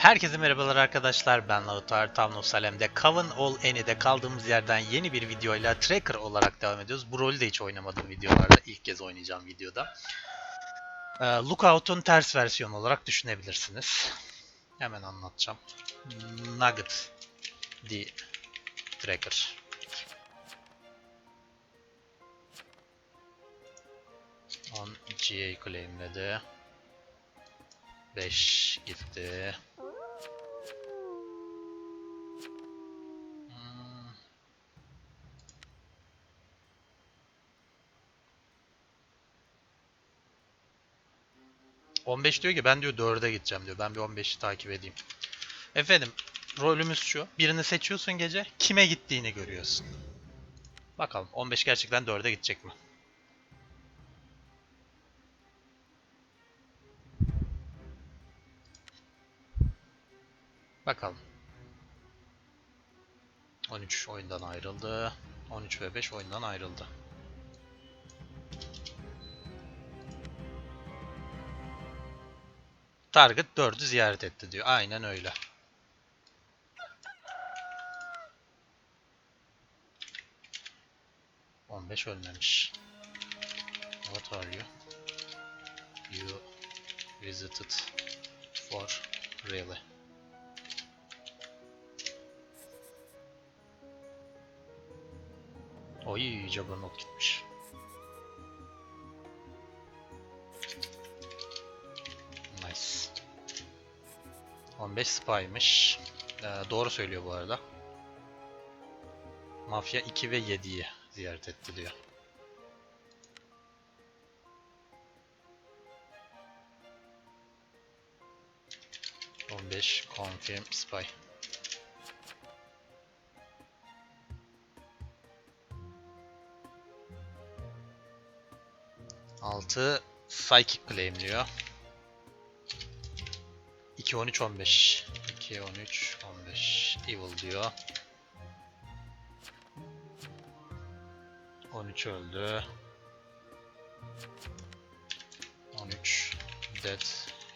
Herkese merhabalar arkadaşlar ben Lautar Town Salem'de Coven All Any'de kaldığımız yerden yeni bir videoyla Tracker olarak devam ediyoruz. Bu rolü de hiç oynamadım videolarda. ilk kez oynayacağım videoda. Ee, Lookout'un ters versiyonu olarak düşünebilirsiniz. Hemen anlatacağım. Nugget the Tracker. On GA claimledi. 5 gitti. 15 diyor ki ben diyor 4'e gideceğim diyor. Ben bir 15'i takip edeyim. Efendim rolümüz şu. Birini seçiyorsun gece. Kime gittiğini görüyorsun. Bakalım 15 gerçekten 4'e gidecek mi? Bakalım. 13 oyundan ayrıldı. 13 ve 5 oyundan ayrıldı. Target 4'ü ziyaret etti diyor. Aynen öyle. On beş ölmemiş. What are you? You visited for really? Oy Juggernaut gitmiş. 15 spy'mış. Ee, doğru söylüyor bu arada. Mafya 2 ve 7'yi ziyaret etti diyor. On beş confirm spy. Altı psychic claimliyor. 2 13 15. 2 13 15 evil diyor. 13 öldü. 13 dead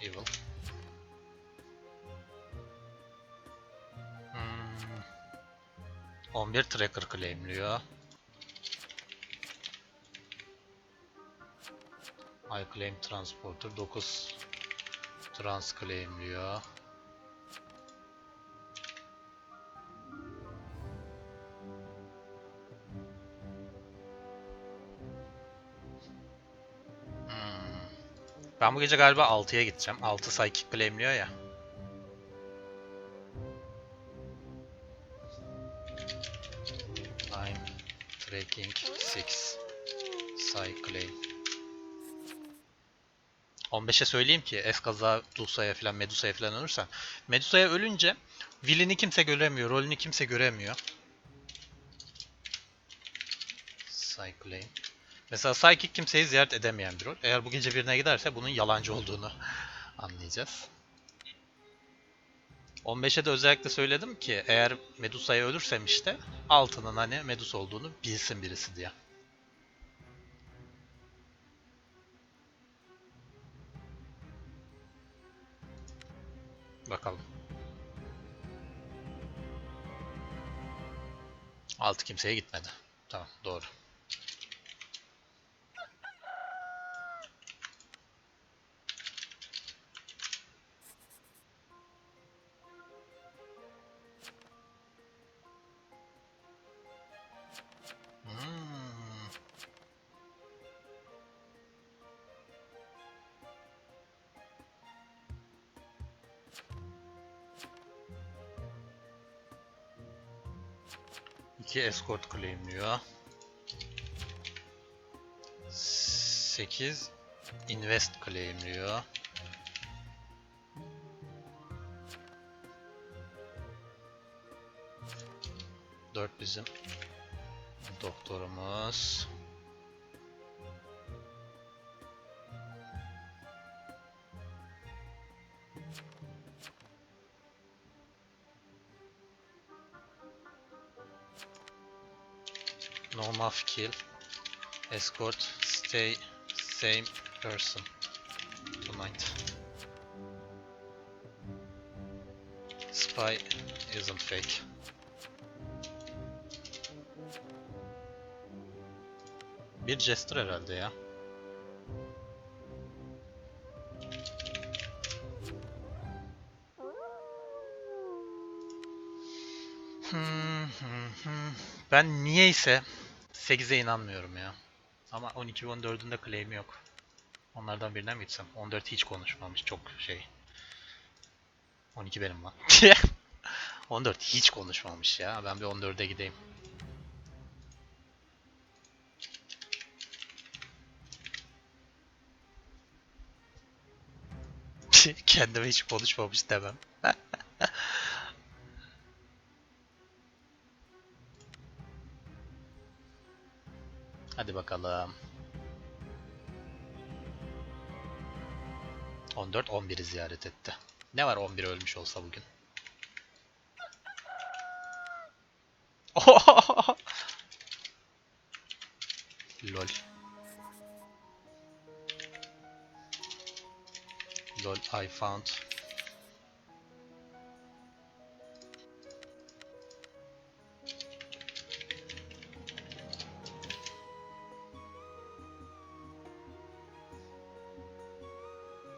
evil. Hmm. 11 tracker claimliyor. I claim transporter 9 trans claimliyor. Hmm. Ben bu gece galiba 6'ya gideceğim. 6 psychic claimliyor ya. I'm tracking 6 psy claim. 15'e söyleyeyim ki Eskaza, Dulsa'ya falan Medusa'ya falan ölürsen. Medusa'ya ölünce Will'ini kimse göremiyor, rolünü kimse göremiyor. Cyclane. Mesela Psychic kimseyi ziyaret edemeyen bir rol. Eğer bu gece birine giderse bunun yalancı olduğunu anlayacağız. 15'e de özellikle söyledim ki eğer Medusa'ya ölürsem işte altının hani Medusa olduğunu bilsin birisi diye. Bakalım. Altı kimseye gitmedi. Tamam doğru. Escort claimliyor. 8 invest claimliyor. Dört bizim doktorumuz. Muff kill. Escort stay same person tonight. Spy isn't fake. Bir jester herhalde ya. Hmm, hmm, hmm. Ben niyeyse 8'e inanmıyorum ya. Ama 12 ve 14'ün de claim yok. Onlardan birine mi gitsem? 14 hiç konuşmamış çok şey. 12 benim lan. 14 hiç konuşmamış ya. Ben bir 14'e gideyim. Kendime hiç konuşmamış demem. Hadi bakalım. 14 11'i ziyaret etti. Ne var 11 ölmüş olsa bugün? Lol. Lol I found.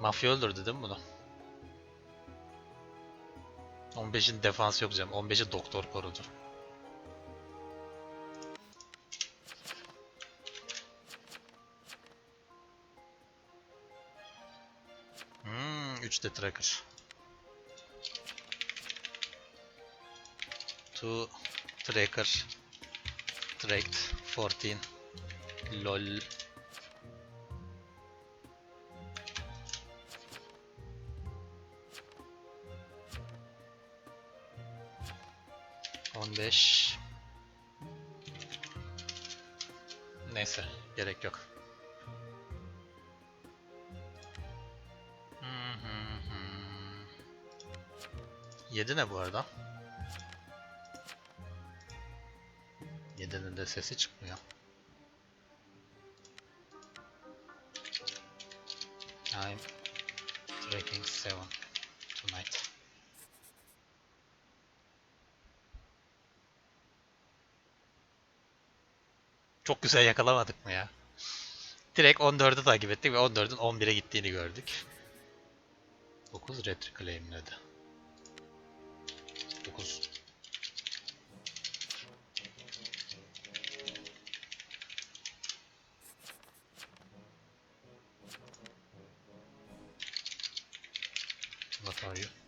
Mafya öldürdü değil mi bunu? 15'in defans yok canım. 15'i doktor korudu. Hmm, 3 de tracker. 2 tracker. Tracked 14. Lol. On beş. Neyse, gerek yok. Yedi ne bu arada? Yedinin de sesi çıkmıyor. I'm tracking seven tonight. Çok güzel yakalamadık mı ya? Direkt 14'ü takip ettik ve 14'ün 11'e gittiğini gördük. 9 retri claimledi. 9 What are you?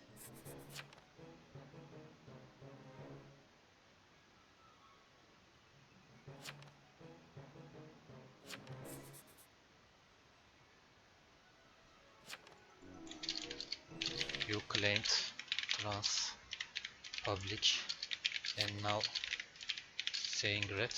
Claimed trans public and now saying red.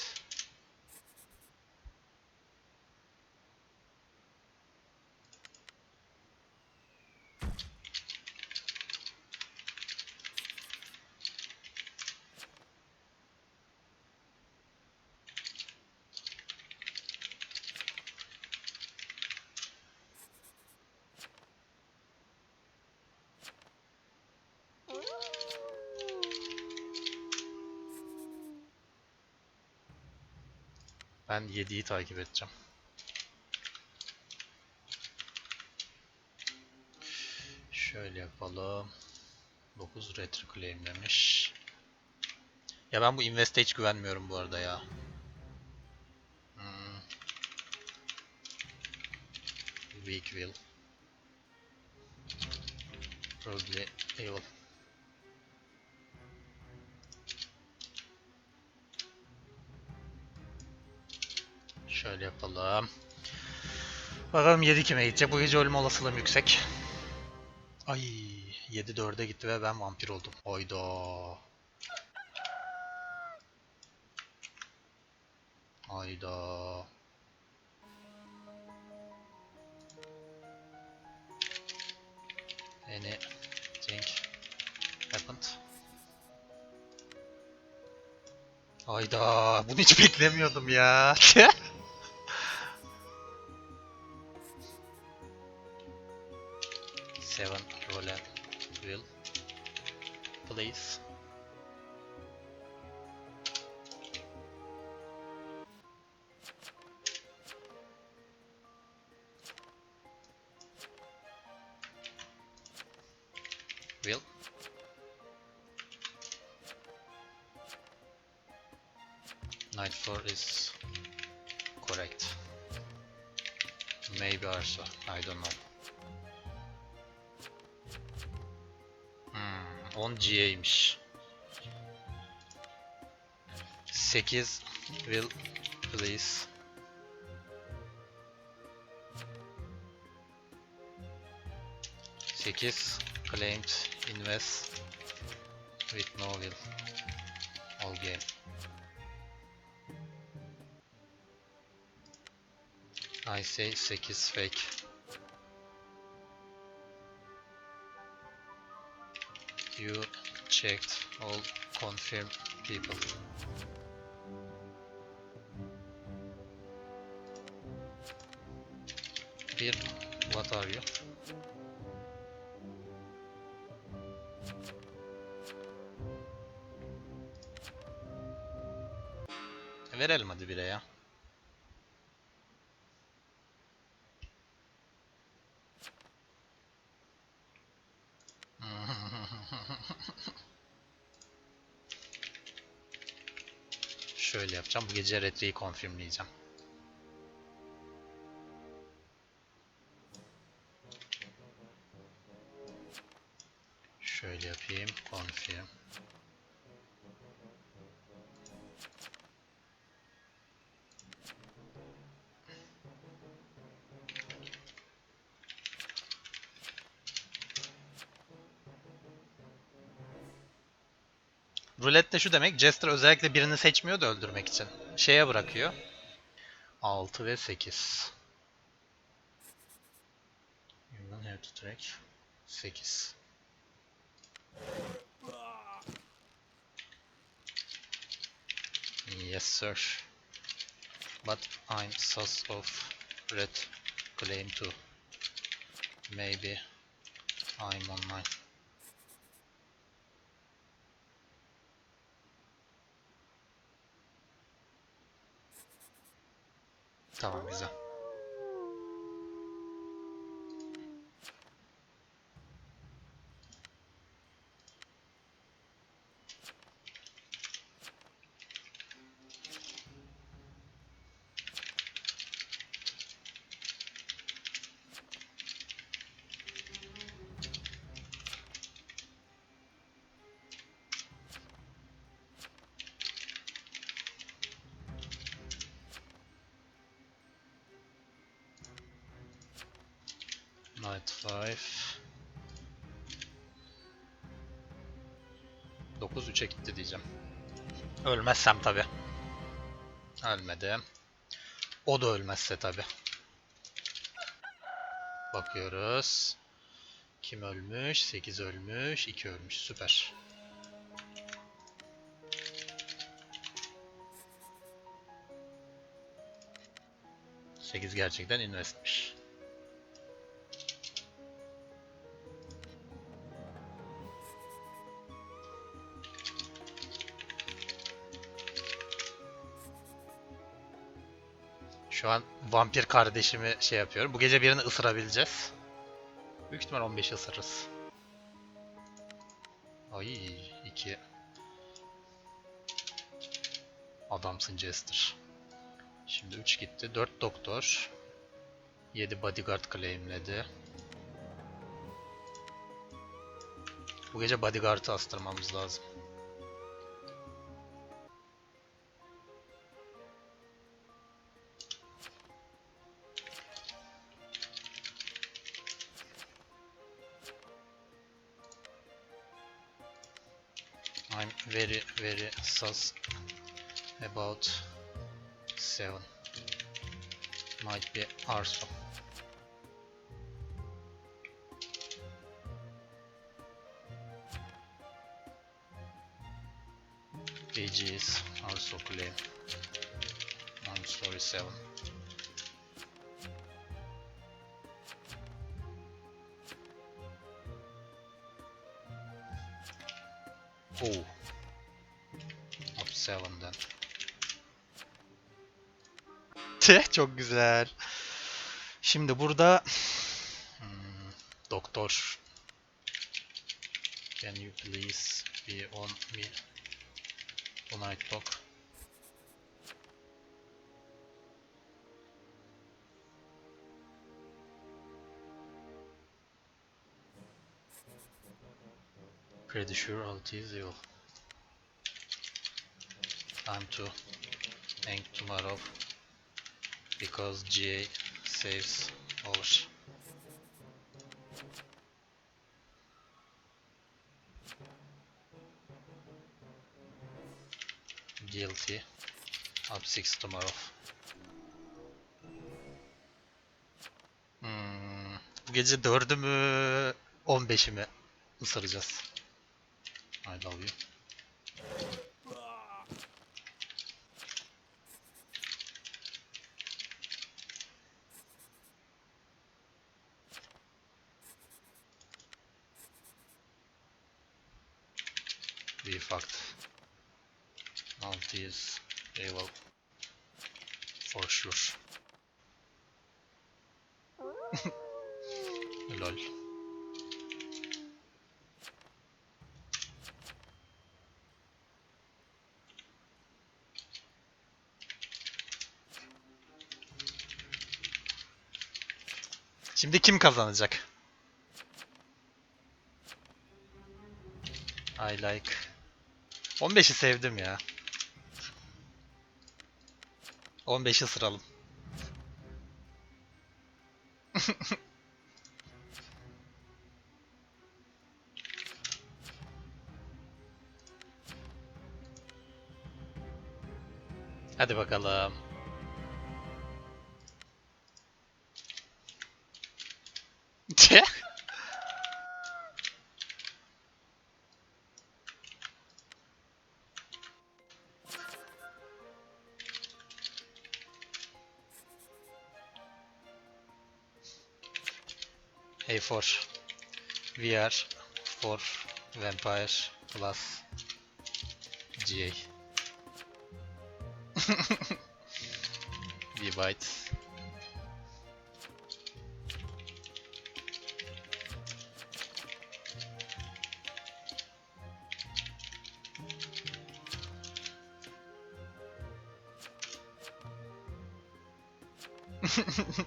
Ben 7'yi takip edeceğim. Şöyle yapalım. 9 retro claimlemiş. Ya ben bu investe hiç güvenmiyorum bu arada ya. Hmm. Weak will. Probably evil. Şöyle yapalım. Bakalım 7 kime gidecek? Bu gece ölüm olasılığım yüksek. Ay 7 4'e gitti ve ben vampir oldum. Oyda. Hayda. Anything happened? Hayda, bunu hiç beklemiyordum ya. Knight 4 is correct. Maybe also, I don't know. Hmm, 10 GA'ymiş. 8 will please. Sekiz claimed invest with no will all game. I say 8 fake. You checked all confirm people. Bir, what are you? Verelim hadi bire ya. Şöyle yapacağım. Bu gece retreyi confirmleyeceğim. Şöyle yapayım. Confirm. Roulette de şu demek, Jester özellikle birini seçmiyor da öldürmek için. Şeye bırakıyor. 6 ve 8. You don't have to track. 8. Yes sir. But I'm sus of red claim too. Maybe I'm online. Tamam güzel. 9 3'e gitti diyeceğim. Ölmezsem tabi. Ölmedi. O da ölmezse tabi. Bakıyoruz. Kim ölmüş? 8 ölmüş. 2 ölmüş. Süper. Sekiz gerçekten investmiş. Şu an vampir kardeşimi şey yapıyorum. Bu gece birini ısırabileceğiz. Büyük ihtimal 15 ısırırız. Ay iki. Adamsın Jester. Şimdi 3 gitti. 4 doktor. 7 bodyguard claimledi. Bu gece bodyguard'ı astırmamız lazım. Very very sus about seven. Might be Arso. PG is also claim. I'm sorry seven. Oo. Up 7'den. Teh çok güzel. Şimdi burada hmm, doktor Can you please be on me tonight dog? Pretty sure I'll tease you. Time to hang tomorrow because GA saves over. Guilty. Up 6 tomorrow. Hmm, bu gece 4'ü mü 15'i mi ısıracağız? I love you. Multi is Halo. For sure. Lol. Şimdi kim kazanacak? I like. 15'i sevdim ya. 15'i sıralım. Hadi bakalım. A for VR for Vampire plus GA. V bytes.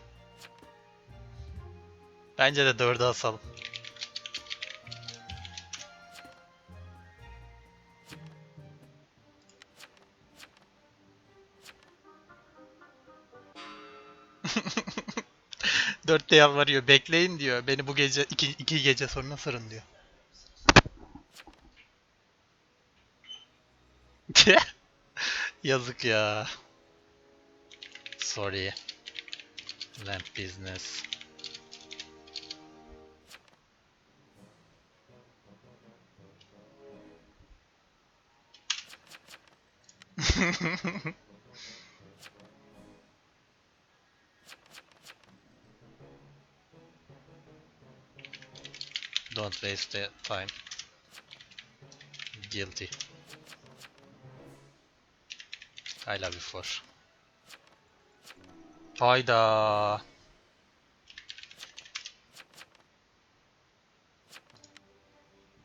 Bence de 4'e asalım. Dörtte yalvarıyor. Bekleyin diyor. Beni bu gece iki, iki gece sonra sarın diyor. Yazık ya. Sorry. Lamp business. Don't waste the time. Guilty. You for. Hayda.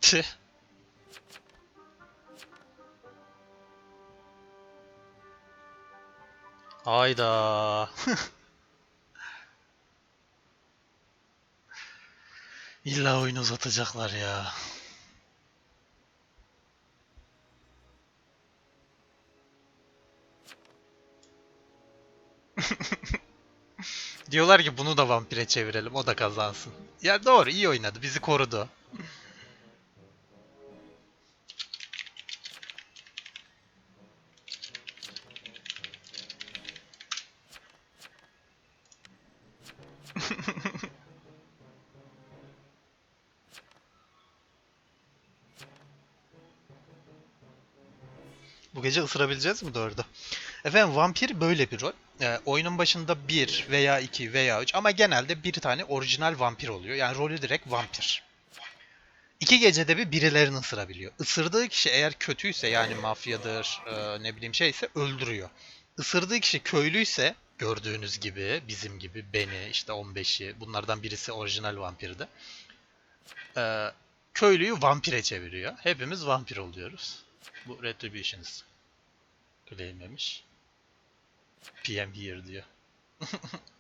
Tüh. Hayda. İlla oyunu uzatacaklar ya. Diyorlar ki bunu da vampire çevirelim o da kazansın. Ya doğru iyi oynadı bizi korudu. Gece ısırabileceğiz mi dördü? Efendim vampir böyle bir rol. Ee, oyunun başında bir veya iki veya üç ama genelde bir tane orijinal vampir oluyor. Yani rolü direkt vampir. iki gecede bir birilerini ısırabiliyor. Isırdığı kişi eğer kötüyse yani mafyadır e, ne bileyim şeyse öldürüyor. Isırdığı kişi köylüyse gördüğünüz gibi bizim gibi beni işte 15'i bunlardan birisi orijinal vampirdi. E, köylüyü vampire çeviriyor. Hepimiz vampir oluyoruz. Bu Retributions claimlemiş. PM here diyor.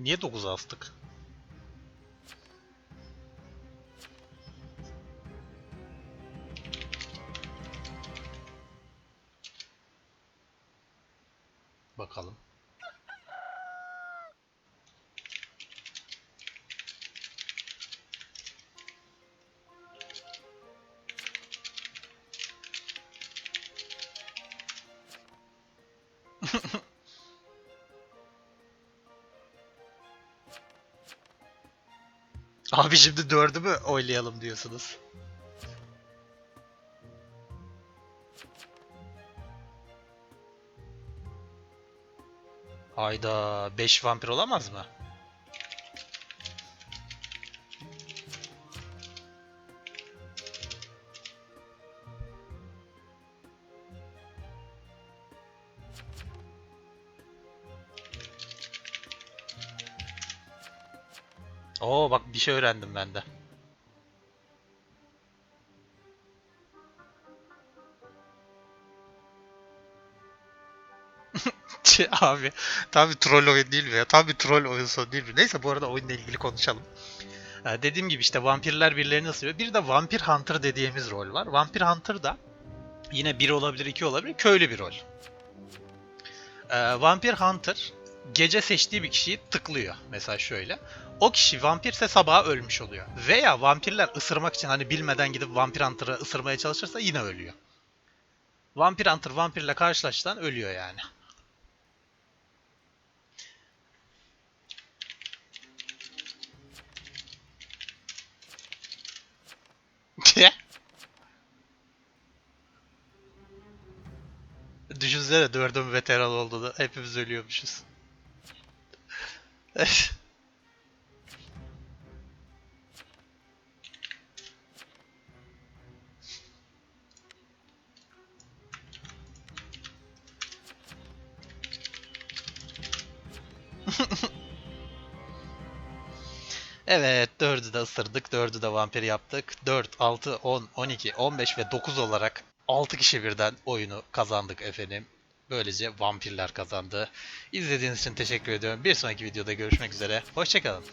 Niye 9 astık? Bakalım. Abi şimdi dördü mü oylayalım diyorsunuz? Hayda 5 vampir olamaz mı? Bir şey öğrendim ben de. Çi- Abi tam bir troll oyun değil mi ya? Tam bir troll oyun sonu değil mi? Neyse bu arada oyunla ilgili konuşalım. Ee, dediğim gibi işte vampirler birilerini ısırıyor. Bir de Vampir Hunter dediğimiz rol var. Vampir Hunter da yine bir olabilir, iki olabilir. Köylü bir rol. Ee, Vampir Hunter gece seçtiği bir kişiyi tıklıyor. Mesela şöyle. O kişi vampirse sabaha ölmüş oluyor. Veya vampirler ısırmak için hani bilmeden gidip Vampir Hunter'ı ısırmaya çalışırsa yine ölüyor. Vampir Hunter vampirle karşılaştıdan ölüyor yani. Düşünsene dördüm veteran olduğunu. Hepimiz ölüyormuşuz. Evet, dördü de ısırdık, dördü de vampir yaptık. 4, 6, 10, 12, 15 ve 9 olarak 6 kişi birden oyunu kazandık efendim. Böylece vampirler kazandı. İzlediğiniz için teşekkür ediyorum. Bir sonraki videoda görüşmek üzere. Hoşçakalın.